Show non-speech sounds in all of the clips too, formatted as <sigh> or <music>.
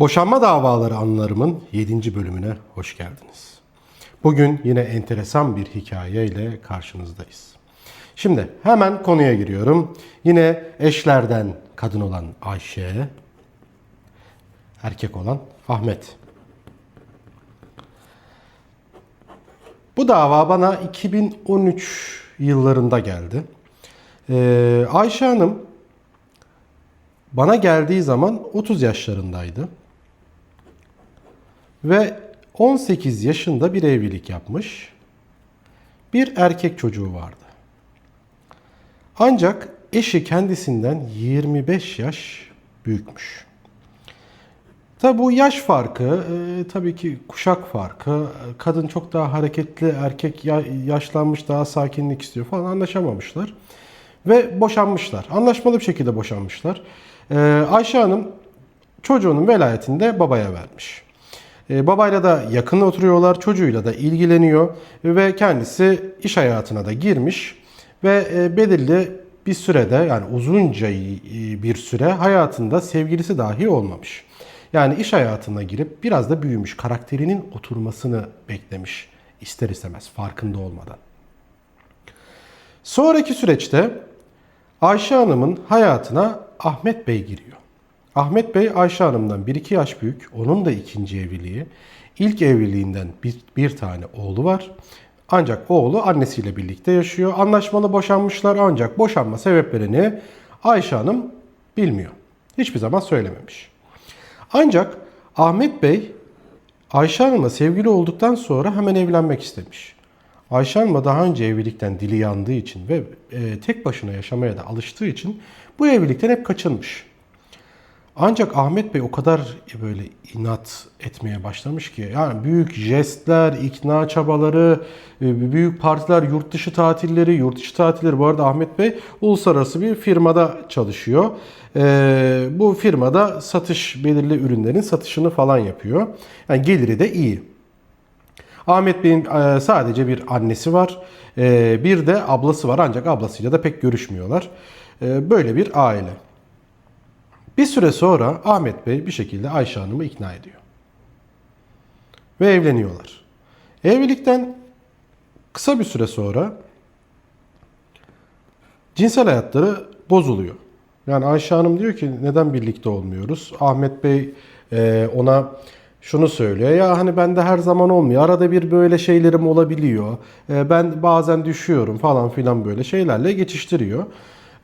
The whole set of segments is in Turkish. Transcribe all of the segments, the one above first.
Boşanma davaları anılarımın 7. bölümüne hoş geldiniz. Bugün yine enteresan bir hikayeyle karşınızdayız. Şimdi hemen konuya giriyorum. Yine eşlerden kadın olan Ayşe, erkek olan Ahmet. Bu dava bana 2013 yıllarında geldi. Ee, Ayşe Hanım bana geldiği zaman 30 yaşlarındaydı. Ve 18 yaşında bir evlilik yapmış. Bir erkek çocuğu vardı. Ancak eşi kendisinden 25 yaş büyükmüş. Tabi bu yaş farkı, e, tabii ki kuşak farkı, e, kadın çok daha hareketli, erkek ya- yaşlanmış, daha sakinlik istiyor falan anlaşamamışlar. Ve boşanmışlar. Anlaşmalı bir şekilde boşanmışlar. E, Ayşe Hanım çocuğunun velayetini de babaya vermiş. E, babayla da yakın oturuyorlar, çocuğuyla da ilgileniyor ve kendisi iş hayatına da girmiş ve e, belirli bir sürede yani uzunca e, bir süre hayatında sevgilisi dahi olmamış. Yani iş hayatına girip biraz da büyümüş, karakterinin oturmasını beklemiş ister istemez farkında olmadan. Sonraki süreçte Ayşe Hanım'ın hayatına Ahmet Bey giriyor. Ahmet Bey Ayşe Hanım'dan 1-2 yaş büyük. Onun da ikinci evliliği. İlk evliliğinden bir, bir tane oğlu var. Ancak oğlu annesiyle birlikte yaşıyor. Anlaşmalı boşanmışlar ancak boşanma sebeplerini Ayşe Hanım bilmiyor. Hiçbir zaman söylememiş. Ancak Ahmet Bey Ayşe Hanım'la sevgili olduktan sonra hemen evlenmek istemiş. Ayşe Hanım'la daha önce evlilikten dili yandığı için ve e, tek başına yaşamaya da alıştığı için bu evlilikten hep kaçınmış. Ancak Ahmet Bey o kadar böyle inat etmeye başlamış ki yani büyük jestler, ikna çabaları, e, büyük partiler, yurt dışı tatilleri, yurt dışı tatilleri. Bu arada Ahmet Bey uluslararası bir firmada çalışıyor. E, bu firmada satış, belirli ürünlerin satışını falan yapıyor. Yani geliri de iyi. Ahmet Bey'in e, sadece bir annesi var. E, Bir de ablası var ancak ablasıyla da pek görüşmüyorlar. Böyle bir aile. Bir süre sonra Ahmet Bey bir şekilde Ayşe Hanım'ı ikna ediyor. Ve evleniyorlar. Evlilikten kısa bir süre sonra cinsel hayatları bozuluyor. Yani Ayşe Hanım diyor ki neden birlikte olmuyoruz? Ahmet Bey e, ona şunu söylüyor. Ya hani bende her zaman olmuyor. Arada bir böyle şeylerim olabiliyor. E, ben bazen düşüyorum falan filan böyle şeylerle geçiştiriyor.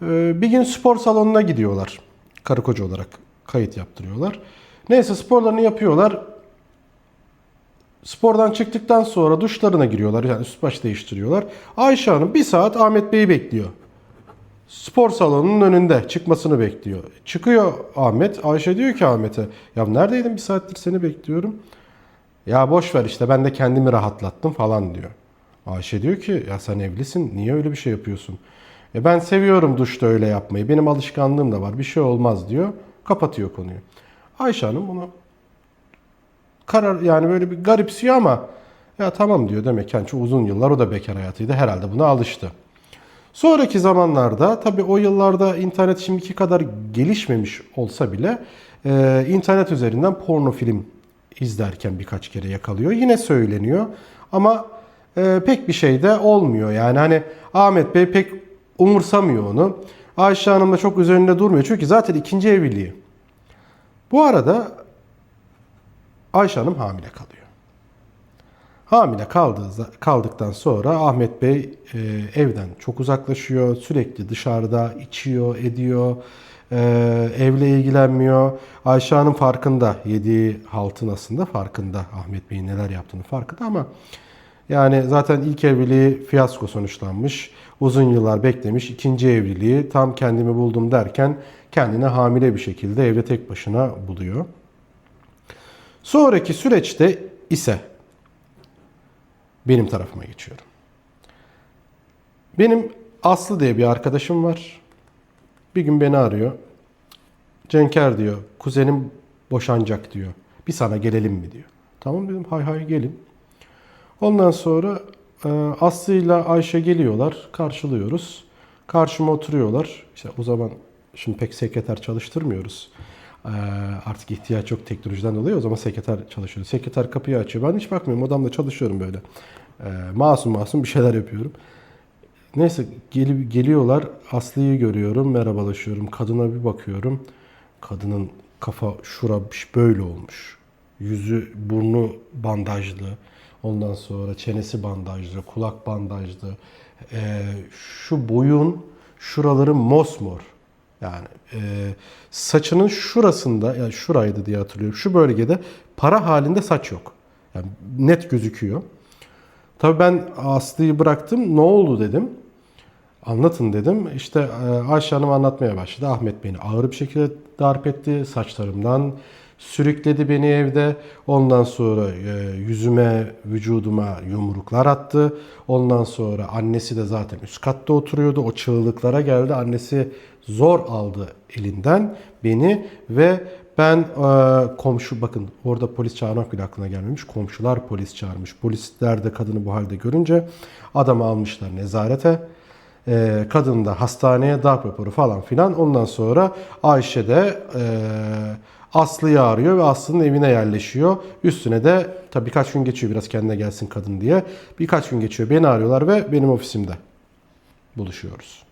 E, bir gün spor salonuna gidiyorlar. Karı koca olarak kayıt yaptırıyorlar. Neyse sporlarını yapıyorlar. Spordan çıktıktan sonra duşlarına giriyorlar. Yani üst baş değiştiriyorlar. Ayşe Hanım bir saat Ahmet Bey'i bekliyor. Spor salonunun önünde çıkmasını bekliyor. Çıkıyor Ahmet. Ayşe diyor ki Ahmet'e ya neredeydin bir saattir seni bekliyorum. Ya boş ver işte ben de kendimi rahatlattım falan diyor. Ayşe diyor ki ya sen evlisin niye öyle bir şey yapıyorsun? E ben seviyorum duşta öyle yapmayı. Benim alışkanlığım da var. Bir şey olmaz diyor. Kapatıyor konuyu. Ayşe Hanım bunu karar yani böyle bir garipsiyor ama ya tamam diyor demek yani çok uzun yıllar o da bekar hayatıydı. Herhalde buna alıştı. Sonraki zamanlarda tabii o yıllarda internet şimdiki kadar gelişmemiş olsa bile e, internet üzerinden porno film izlerken birkaç kere yakalıyor. Yine söyleniyor ama e, pek bir şey de olmuyor. Yani hani Ahmet Bey pek umursamıyor onu. Ayşe Hanım da çok üzerinde durmuyor. Çünkü zaten ikinci evliliği. Bu arada Ayşe Hanım hamile kalıyor. Hamile kaldığı, kaldıktan sonra Ahmet Bey e, evden çok uzaklaşıyor. Sürekli dışarıda içiyor, ediyor. E, evle ilgilenmiyor. Ayşe Hanım farkında. Yediği haltın aslında farkında. Ahmet Bey'in neler yaptığını farkında ama yani zaten ilk evliliği fiyasko sonuçlanmış. Uzun yıllar beklemiş. İkinci evliliği tam kendimi buldum derken kendini hamile bir şekilde evde tek başına buluyor. Sonraki süreçte ise benim tarafıma geçiyorum. Benim Aslı diye bir arkadaşım var. Bir gün beni arıyor. Cenker diyor, kuzenim boşanacak diyor. Bir sana gelelim mi diyor. Tamam dedim, hay hay gelin. Ondan sonra e, Aslı ile Ayşe geliyorlar, karşılıyoruz. Karşıma oturuyorlar. İşte o zaman şimdi pek sekreter çalıştırmıyoruz. Ee, artık ihtiyaç yok teknolojiden dolayı. O zaman sekreter çalışıyor. Sekreter kapıyı açıyor. Ben hiç bakmıyorum. Odamda çalışıyorum böyle. Ee, masum masum bir şeyler yapıyorum. Neyse gel- geliyorlar. Aslı'yı görüyorum. Merhabalaşıyorum. Kadına bir bakıyorum. Kadının kafa şura böyle olmuş. Yüzü, burnu bandajlı. Ondan sonra çenesi bandajlı, kulak bandajlı. Ee, şu boyun şuraları mosmor. Yani e, saçının şurasında, yani şuraydı diye hatırlıyorum. Şu bölgede para halinde saç yok. Yani net gözüküyor. Tabii ben Aslı'yı bıraktım. Ne oldu dedim. Anlatın dedim. İşte e, Ayşe Hanım anlatmaya başladı. Ahmet beni ağır bir şekilde darp etti. Saçlarımdan sürükledi beni evde. Ondan sonra e, yüzüme, vücuduma yumruklar attı. Ondan sonra annesi de zaten üst katta oturuyordu. O çığlıklara geldi. Annesi zor aldı elinden beni ve ben e, komşu bakın orada polis çağırmak bile aklına gelmemiş. Komşular polis çağırmış. Polisler de kadını bu halde görünce adamı almışlar nezarete. E, kadın da hastaneye darp raporu falan filan. Ondan sonra Ayşe de e, Aslı'yı arıyor ve Aslı'nın evine yerleşiyor. Üstüne de tabii birkaç gün geçiyor biraz kendine gelsin kadın diye. Birkaç gün geçiyor. Beni arıyorlar ve benim ofisimde buluşuyoruz.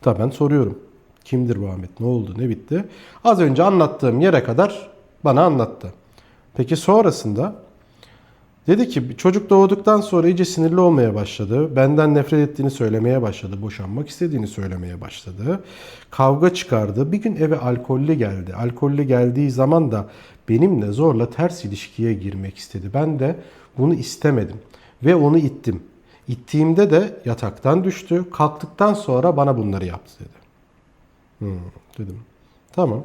Tabii ben soruyorum. Kimdir bu Ahmet? Ne oldu? Ne bitti? Az önce anlattığım yere kadar bana anlattı. Peki sonrasında dedi ki çocuk doğduktan sonra iyice sinirli olmaya başladı. Benden nefret ettiğini söylemeye başladı. Boşanmak istediğini söylemeye başladı. Kavga çıkardı. Bir gün eve alkollü geldi. Alkollü geldiği zaman da benimle zorla ters ilişkiye girmek istedi. Ben de bunu istemedim ve onu ittim. İttiğimde de yataktan düştü. Kalktıktan sonra bana bunları yaptı dedi. Hmm, dedim. Tamam.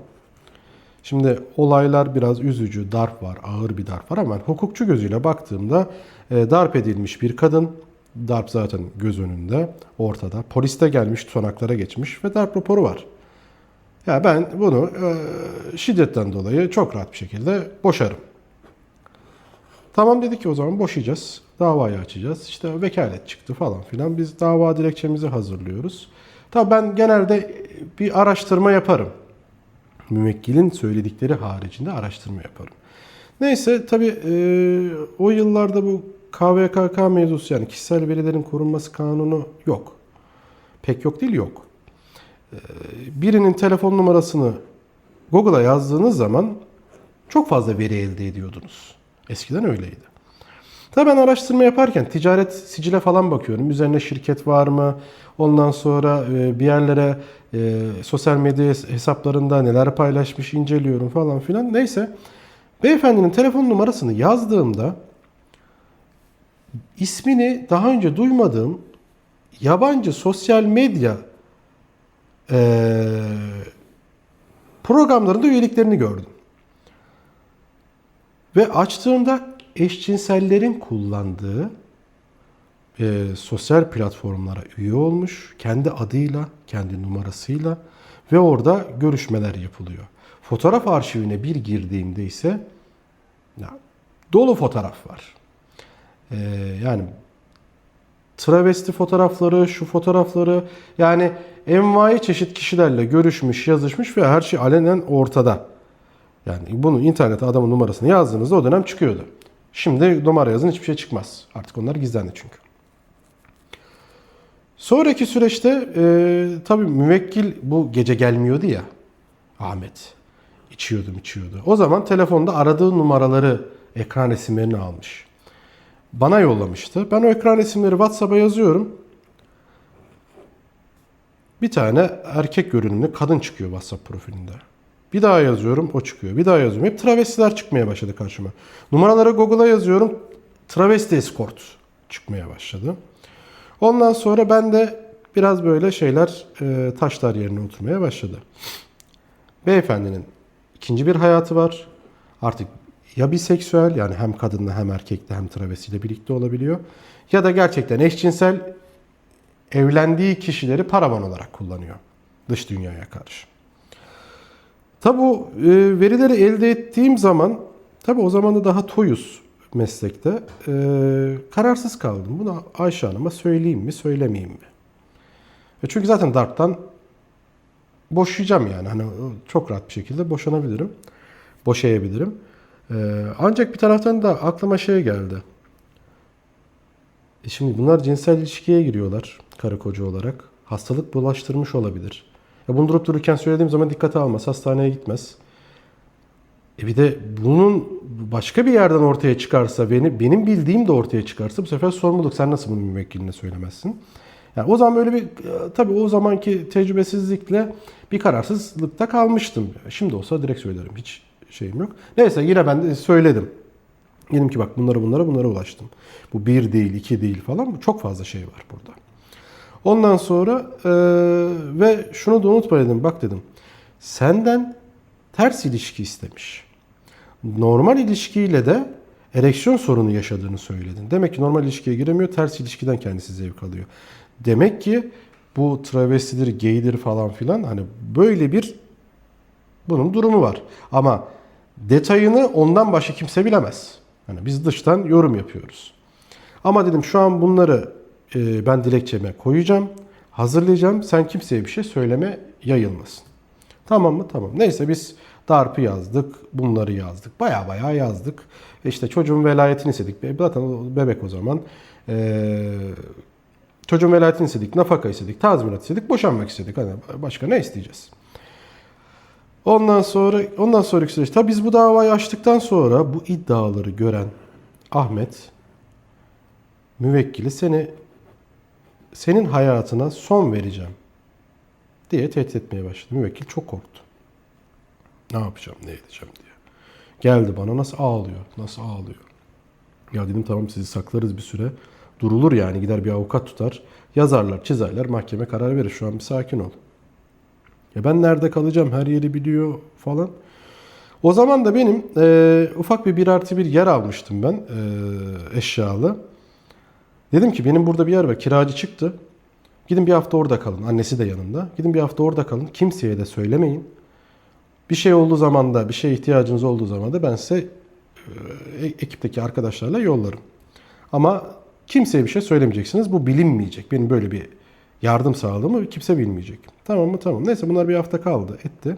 Şimdi olaylar biraz üzücü, darp var, ağır bir darp var ama hukukçu gözüyle baktığımda e, darp edilmiş bir kadın, darp zaten göz önünde, ortada. Poliste gelmiş, tutanaklara geçmiş ve darp raporu var. Ya ben bunu e, şiddetten dolayı çok rahat bir şekilde boşarım. Tamam dedik ki o zaman boşayacağız. Davayı açacağız. İşte vekalet çıktı falan filan. Biz dava dilekçemizi hazırlıyoruz. Tabii ben genelde bir araştırma yaparım. Müvekkilin söyledikleri haricinde araştırma yaparım. Neyse tabii e, o yıllarda bu KVKK mevzusu yani kişisel verilerin korunması kanunu yok. Pek yok değil yok. E, birinin telefon numarasını Google'a yazdığınız zaman çok fazla veri elde ediyordunuz. Eskiden öyleydi. Tabii ben araştırma yaparken ticaret sicile falan bakıyorum. Üzerine şirket var mı? Ondan sonra e, bir yerlere e, sosyal medya hesaplarında neler paylaşmış inceliyorum falan filan. Neyse. Beyefendinin telefon numarasını yazdığımda ismini daha önce duymadığım yabancı sosyal medya e, programlarında üyeliklerini gördüm. Ve açtığımda eşcinsellerin kullandığı e, sosyal platformlara üye olmuş. Kendi adıyla, kendi numarasıyla ve orada görüşmeler yapılıyor. Fotoğraf arşivine bir girdiğimde ise ya, dolu fotoğraf var. E, yani travesti fotoğrafları, şu fotoğrafları yani envai çeşit kişilerle görüşmüş, yazışmış ve her şey alenen ortada. Yani bunu internete adamın numarasını yazdığınızda o dönem çıkıyordu. Şimdi numara yazın hiçbir şey çıkmaz. Artık onlar gizlendi çünkü. Sonraki süreçte e, tabii müvekkil bu gece gelmiyordu ya Ahmet. İçiyordum içiyordu. O zaman telefonda aradığı numaraları ekran resimlerini almış. Bana yollamıştı. Ben o ekran resimleri WhatsApp'a yazıyorum. Bir tane erkek görünümlü kadın çıkıyor WhatsApp profilinde. Bir daha yazıyorum o çıkıyor. Bir daha yazıyorum. Hep travestiler çıkmaya başladı karşıma. Numaraları Google'a yazıyorum. Travesti escort çıkmaya başladı. Ondan sonra ben de biraz böyle şeyler e, taşlar yerine oturmaya başladı. Beyefendinin ikinci bir hayatı var. Artık ya biseksüel yani hem kadınla hem erkekle hem travestiyle birlikte olabiliyor. Ya da gerçekten eşcinsel evlendiği kişileri paravan olarak kullanıyor. Dış dünyaya karşı. Tabi bu e, verileri elde ettiğim zaman, tabi o zaman da daha toyuz meslekte. E, kararsız kaldım. Bunu Ayşe Hanım'a söyleyeyim mi, söylemeyeyim mi? E çünkü zaten darptan boşayacağım yani. Hani çok rahat bir şekilde boşanabilirim. Boşayabilirim. Ee, ancak bir taraftan da aklıma şey geldi. E şimdi bunlar cinsel ilişkiye giriyorlar karı koca olarak. Hastalık bulaştırmış olabilir. Ya bunu durup dururken söylediğim zaman dikkate almaz. Hastaneye gitmez. E bir de bunun başka bir yerden ortaya çıkarsa, beni, benim bildiğim de ortaya çıkarsa bu sefer sorumluluk. Sen nasıl bunu müvekkiline söylemezsin? Yani o zaman böyle bir, e, tabii o zamanki tecrübesizlikle bir kararsızlıkta kalmıştım. Şimdi olsa direkt söylerim. Hiç şeyim yok. Neyse yine ben de söyledim. Dedim ki bak bunlara bunlara bunlara ulaştım. Bu bir değil, iki değil falan. Çok fazla şey var burada. Ondan sonra e, ve şunu da unutma dedim. Bak dedim. Senden ters ilişki istemiş. Normal ilişkiyle de ereksiyon sorunu yaşadığını söyledin. Demek ki normal ilişkiye giremiyor, ters ilişkiden kendisi zevk alıyor. Demek ki bu travestidir, gaydir falan filan hani böyle bir bunun durumu var. Ama detayını ondan başka kimse bilemez. Hani biz dıştan yorum yapıyoruz. Ama dedim şu an bunları e, ben dilekçeme koyacağım, hazırlayacağım. Sen kimseye bir şey söyleme, yayılmasın. Tamam mı? Tamam. Neyse biz darpı yazdık, bunları yazdık. Baya baya yazdık. E İşte çocuğun velayetini istedik. Zaten o bebek o zaman. Ee, çocuğun velayetini istedik, nafaka istedik, tazminat istedik, boşanmak istedik. Hani başka ne isteyeceğiz? Ondan sonra ondan sonraki süreç. Tabii biz bu davayı açtıktan sonra bu iddiaları gören Ahmet müvekkili seni senin hayatına son vereceğim diye tehdit etmeye başladı. Müvekkil çok korktu. Ne yapacağım, ne edeceğim diye. Geldi bana nasıl ağlıyor, nasıl ağlıyor. Ya dedim tamam sizi saklarız bir süre. Durulur yani gider bir avukat tutar. Yazarlar, çizerler, mahkeme karar verir. Şu an bir sakin ol. Ya ben nerede kalacağım, her yeri biliyor falan. O zaman da benim e, ufak bir bir artı bir yer almıştım ben e, eşyalı. Dedim ki benim burada bir yer var, kiracı çıktı. Gidin bir hafta orada kalın. Annesi de yanında. Gidin bir hafta orada kalın. Kimseye de söylemeyin. Bir şey olduğu zaman da, bir şeye ihtiyacınız olduğu zaman da ben size e, ekipteki arkadaşlarla yollarım. Ama kimseye bir şey söylemeyeceksiniz. Bu bilinmeyecek. Benim böyle bir yardım sağladığımı kimse bilmeyecek. Tamam mı? Tamam. Neyse bunlar bir hafta kaldı. Etti.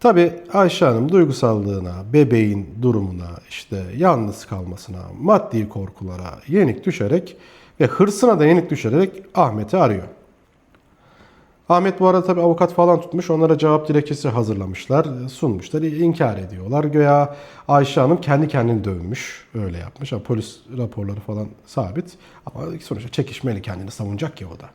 Tabii Ayşe Hanım duygusallığına, bebeğin durumuna, işte yalnız kalmasına, maddi korkulara yenik düşerek ve hırsına da yenik düşerek Ahmet'i arıyor. Ahmet bu arada tabii avukat falan tutmuş. Onlara cevap dilekçesi hazırlamışlar, sunmuşlar. inkar ediyorlar. Göya Ayşe Hanım kendi kendini dövmüş. Öyle yapmış. Ama polis raporları falan sabit. Ama sonuçta çekişmeli kendini savunacak ya o da.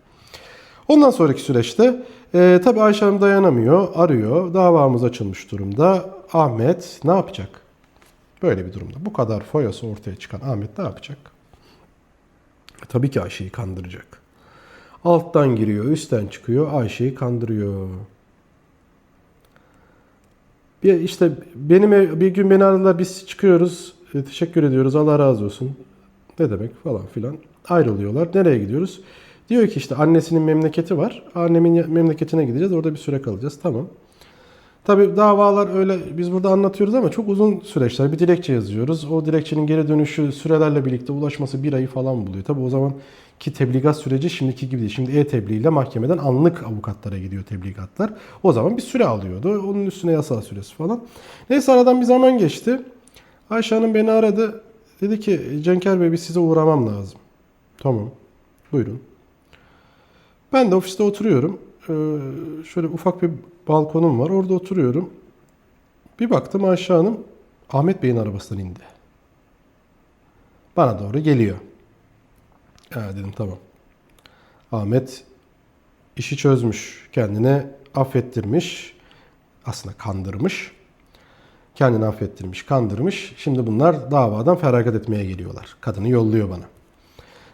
Ondan sonraki süreçte e, tabii Ayşe Hanım dayanamıyor, arıyor. Davamız açılmış durumda. Ahmet ne yapacak? Böyle bir durumda. Bu kadar foyası ortaya çıkan Ahmet ne yapacak? E, tabii ki Ayşe'yi kandıracak. Alttan giriyor, üstten çıkıyor, Ayşe'yi kandırıyor. Bir işte benim bir gün beni aradılar biz çıkıyoruz. E, teşekkür ediyoruz. Allah razı olsun. Ne demek falan filan. Ayrılıyorlar. Nereye gidiyoruz? Diyor ki işte annesinin memleketi var. Annemin memleketine gideceğiz. Orada bir süre kalacağız. Tamam. Tabii davalar öyle biz burada anlatıyoruz ama çok uzun süreçler. Bir dilekçe yazıyoruz. O dilekçenin geri dönüşü sürelerle birlikte ulaşması bir ayı falan buluyor. Tabii o zaman ki tebligat süreci şimdiki gibi değil. Şimdi e-tebliğ ile mahkemeden anlık avukatlara gidiyor tebligatlar. O zaman bir süre alıyordu. Onun üstüne yasal süresi falan. Neyse aradan bir zaman geçti. Ayşe Hanım beni aradı. Dedi ki Cenker Bey biz size uğramam lazım. Tamam. Buyurun. Ben de ofiste oturuyorum. Ee, şöyle ufak bir balkonum var. Orada oturuyorum. Bir baktım Ayşe Ahmet Bey'in arabasından indi. Bana doğru geliyor. Ha, dedim tamam. Ahmet işi çözmüş. Kendine affettirmiş. Aslında kandırmış. Kendini affettirmiş, kandırmış. Şimdi bunlar davadan feragat etmeye geliyorlar. Kadını yolluyor bana.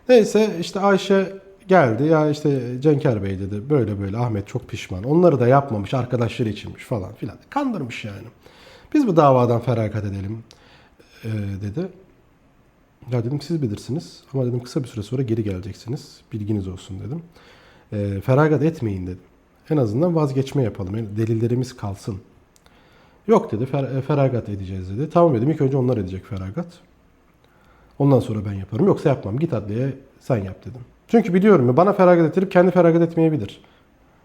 Neyse işte Ayşe geldi ya işte Cenker Bey dedi böyle böyle Ahmet çok pişman. Onları da yapmamış arkadaşları içinmiş falan filan. Kandırmış yani. Biz bu davadan feragat edelim e, dedi. Ya dedim siz bilirsiniz ama dedim kısa bir süre sonra geri geleceksiniz. Bilginiz olsun dedim. E, feragat etmeyin dedim. En azından vazgeçme yapalım. Yani delillerimiz kalsın. Yok dedi fer- feragat edeceğiz dedi. Tamam dedim ilk önce onlar edecek feragat. Ondan sonra ben yaparım. Yoksa yapmam. Git adliyeye sen yap dedim. Çünkü biliyorum bana feragat ettirip kendi feragat etmeyebilir.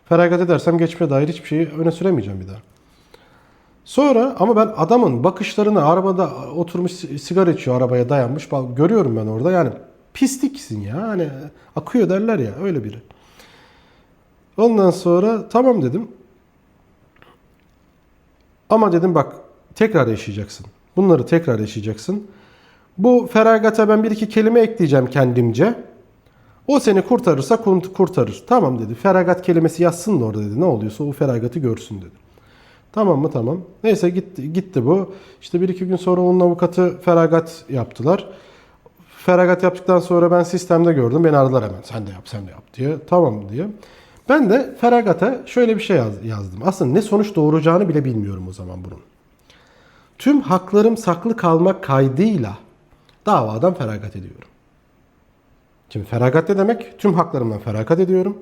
Feragat edersem geçmişe dair hiçbir şeyi öne süremeyeceğim bir daha. Sonra ama ben adamın bakışlarını arabada oturmuş sigara içiyor arabaya dayanmış. Görüyorum ben orada yani pisliksin ya. Hani akıyor derler ya öyle biri. Ondan sonra tamam dedim. Ama dedim bak tekrar yaşayacaksın. Bunları tekrar yaşayacaksın. Bu feragata ben bir iki kelime ekleyeceğim kendimce. O seni kurtarırsa kurt- kurtarır. Tamam dedi. Feragat kelimesi yazsın da orada dedi. Ne oluyorsa o feragatı görsün dedi. Tamam mı tamam. Neyse gitti, gitti bu. İşte bir iki gün sonra onun avukatı feragat yaptılar. Feragat yaptıktan sonra ben sistemde gördüm. Beni aradılar hemen. Sen de yap sen de yap diye. Tamam diye. Ben de feragata şöyle bir şey yaz- yazdım. Aslında ne sonuç doğuracağını bile bilmiyorum o zaman bunun. Tüm haklarım saklı kalmak kaydıyla davadan feragat ediyorum. Şimdi feragat ne demek? Tüm haklarımdan feragat ediyorum.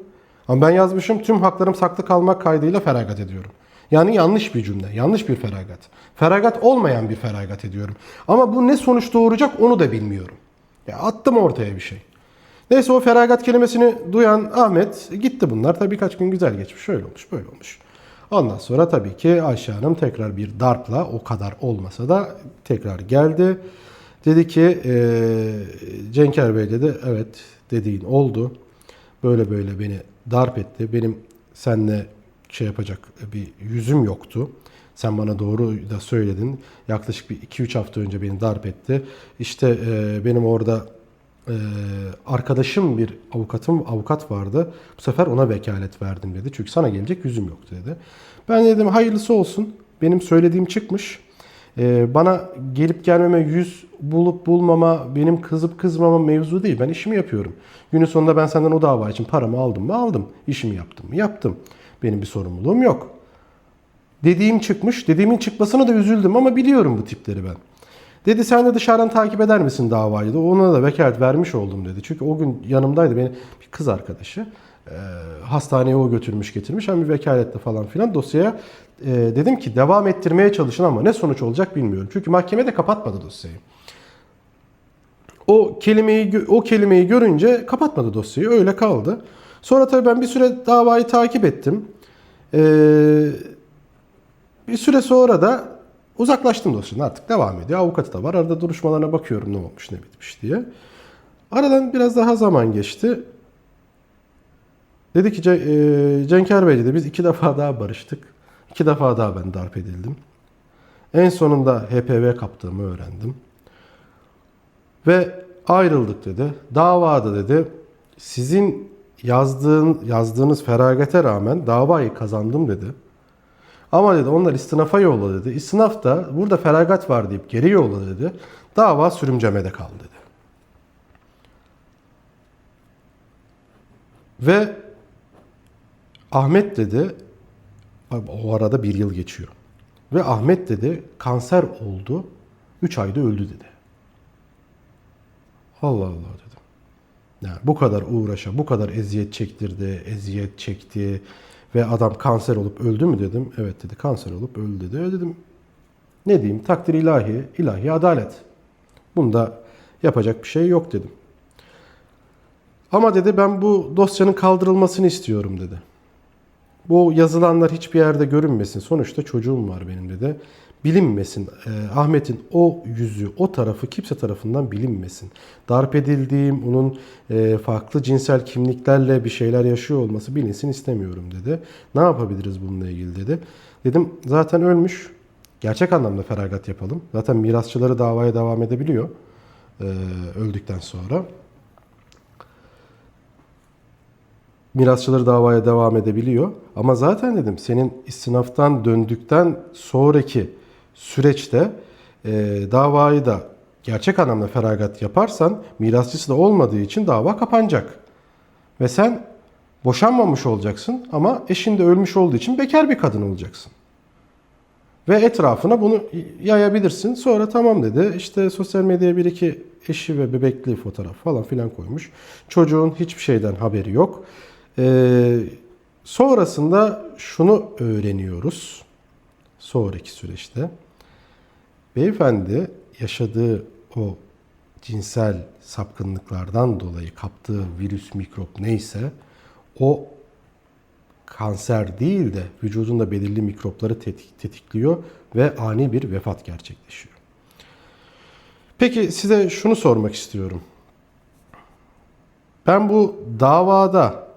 Ama ben yazmışım tüm haklarım saklı kalmak kaydıyla feragat ediyorum. Yani yanlış bir cümle, yanlış bir feragat. Feragat olmayan bir feragat ediyorum. Ama bu ne sonuç doğuracak onu da bilmiyorum. Ya attım ortaya bir şey. Neyse o feragat kelimesini duyan Ahmet gitti bunlar. Tabii birkaç gün güzel geçmiş. Şöyle olmuş, böyle olmuş. Ondan sonra tabii ki Ayşe Hanım tekrar bir darpla o kadar olmasa da tekrar geldi. Dedi ki eee Cenker Bey dedi evet dediğin oldu. Böyle böyle beni darp etti. Benim seninle şey yapacak bir yüzüm yoktu. Sen bana doğru da söyledin. Yaklaşık bir 2-3 hafta önce beni darp etti. İşte eee, benim orada eee, arkadaşım bir avukatım avukat vardı. Bu sefer ona vekalet verdim dedi. Çünkü sana gelecek yüzüm yoktu dedi. Ben dedim hayırlısı olsun. Benim söylediğim çıkmış. Ee, bana gelip gelmeme, yüz bulup bulmama, benim kızıp kızmama mevzu değil. Ben işimi yapıyorum. Günün sonunda ben senden o dava için paramı aldım mı? Aldım. İşimi yaptım mı? Yaptım. Benim bir sorumluluğum yok. Dediğim çıkmış. Dediğimin çıkmasına da üzüldüm ama biliyorum bu tipleri ben. Dedi sen de dışarıdan takip eder misin davayı da? Ona da vekalet vermiş oldum dedi. Çünkü o gün yanımdaydı benim bir kız arkadaşı. Ee, hastaneye o götürmüş getirmiş. Hem bir vekaletle falan filan dosyaya e, dedim ki devam ettirmeye çalışın ama ne sonuç olacak bilmiyorum. Çünkü mahkeme de kapatmadı dosyayı. O kelimeyi o kelimeyi görünce kapatmadı dosyayı. Öyle kaldı. Sonra tabii ben bir süre davayı takip ettim. Ee, bir süre sonra da uzaklaştım dosyadan. Artık devam ediyor. Avukatı da var. Arada duruşmalarına bakıyorum ne olmuş ne bitmiş diye. Aradan biraz daha zaman geçti. Dedi ki e, Cenker Bey dedi biz iki <laughs> defa daha barıştık. İki defa daha ben darp edildim. En sonunda HPV kaptığımı öğrendim. Ve ayrıldık dedi. Davada dedi sizin yazdığın yazdığınız feragate rağmen davayı kazandım dedi. Ama dedi onlar istinafa yolladı dedi. İstinaf da burada feragat var deyip geri yolladı dedi. Dava sürümcemede kaldı dedi. Ve Ahmet dedi O arada bir yıl geçiyor. Ve Ahmet dedi kanser oldu. 3 ayda öldü dedi. Allah Allah dedim. Yani bu kadar uğraşa, bu kadar eziyet çektirdi, eziyet çekti ve adam kanser olup öldü mü dedim. Evet dedi kanser olup öldü dedi. Öyle dedim. Ne diyeyim takdir ilahi, ilahi adalet. Bunda yapacak bir şey yok dedim. Ama dedi ben bu dosyanın kaldırılmasını istiyorum dedi. Bu yazılanlar hiçbir yerde görünmesin. Sonuçta çocuğum var benim dedi. Bilinmesin. Ee, Ahmet'in o yüzü, o tarafı kimse tarafından bilinmesin. Darp edildiğim, onun e, farklı cinsel kimliklerle bir şeyler yaşıyor olması bilinsin istemiyorum dedi. Ne yapabiliriz bununla ilgili dedi. Dedim zaten ölmüş. Gerçek anlamda feragat yapalım. Zaten mirasçıları davaya devam edebiliyor. e, öldükten sonra. Mirasçıları davaya devam edebiliyor. Ama zaten dedim senin istinaftan döndükten sonraki süreçte e, davayı da gerçek anlamda feragat yaparsan mirasçısı da olmadığı için dava kapanacak. Ve sen boşanmamış olacaksın ama eşin de ölmüş olduğu için bekar bir kadın olacaksın. Ve etrafına bunu yayabilirsin. Sonra tamam dedi. İşte sosyal medyaya bir iki eşi ve bebekli fotoğraf falan filan koymuş. Çocuğun hiçbir şeyden haberi yok. Ee, sonrasında şunu öğreniyoruz. Sonraki süreçte. Beyefendi yaşadığı o cinsel sapkınlıklardan dolayı kaptığı virüs, mikrop neyse o kanser değil de vücudunda belirli mikropları tetik- tetikliyor ve ani bir vefat gerçekleşiyor. Peki size şunu sormak istiyorum. Ben bu davada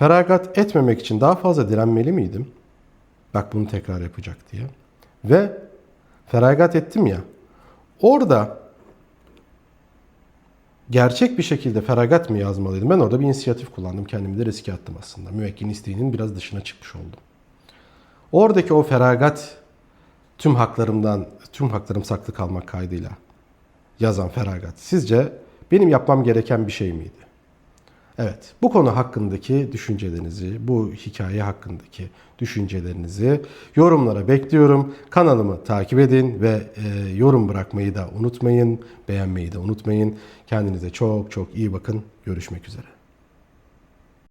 feragat etmemek için daha fazla direnmeli miydim? Bak bunu tekrar yapacak diye. Ve feragat ettim ya. Orada gerçek bir şekilde feragat mı yazmalıydım? Ben orada bir inisiyatif kullandım. Kendimi de riske attım aslında. Müvekkilin isteğinin biraz dışına çıkmış oldum. Oradaki o feragat tüm haklarımdan, tüm haklarım saklı kalmak kaydıyla yazan feragat. Sizce benim yapmam gereken bir şey miydi? Evet, bu konu hakkındaki düşüncelerinizi, bu hikaye hakkındaki düşüncelerinizi yorumlara bekliyorum. Kanalımı takip edin ve e, yorum bırakmayı da unutmayın, beğenmeyi de unutmayın. Kendinize çok çok iyi bakın. Görüşmek üzere.